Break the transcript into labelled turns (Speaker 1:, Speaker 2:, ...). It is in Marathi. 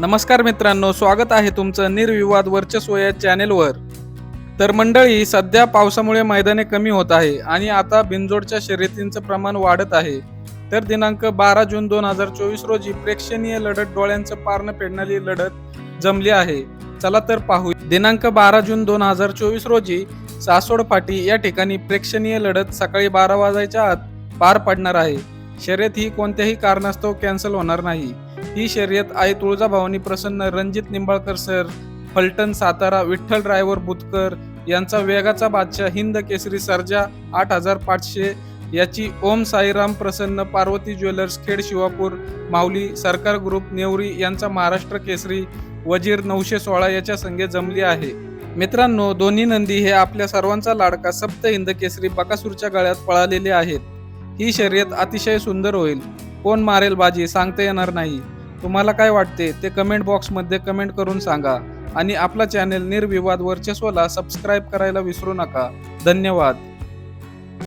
Speaker 1: नमस्कार मित्रांनो स्वागत आहे तुमचं निर्विवाद वर्चस्व या चॅनेलवर. तर मंडळी सध्या पावसामुळे मैदाने कमी होत आहे आणि आता बिनजोडच्या शर्यतींचं प्रमाण वाढत आहे. तर दिनांक बारा जून दोन हजार चोवीस रोजी प्रेक्षणीय लढत डोळ्यांचं पारणं पेडणारी लढत जमली आहे. चला तर पाहू. दिनांक बारा जून दोन हजार चोवीस रोजी सासोड फाटी या ठिकाणी प्रेक्षणीय लढत सकाळी बारा वाजायच्या आत पार पडणार आहे. शर्यत ही कोणत्याही कारणास्तव कॅन्सल होणार नाही. ही शर्यत आई तुळजाभवानी प्रसन्न रणजित निंबाळकर सर फलटण सातारा विठ्ठल ड्रायव्हर बुतकर यांचा वेगाचा बादशाह हिंद केसरी सर्जा आठ हजार पाचशे याची ओम साईराम प्रसन्न पार्वती ज्वेलर्स खेड शिवापूर माऊली सरकार ग्रुप नेवरी यांचा महाराष्ट्र केसरी वजीर नऊशे सोळा याच्या संघे जमली आहे. मित्रांनो दोन्ही नंदी हे आपल्या सर्वांचा लाडका सप्त हिंद केसरी बकासूरच्या गळ्यात पळालेले आहेत. ही शर्यत अतिशय सुंदर होईल. कोण मारेल बाजी सांगता येणार नाही. तुम्हाला काय वाटते ते कमेंट बॉक्समध्ये कमेंट करून सांगा. आणि आपला चॅनेल निर्विवाद वर्चस्वला सबस्क्राईब करायला विसरू नका. धन्यवाद.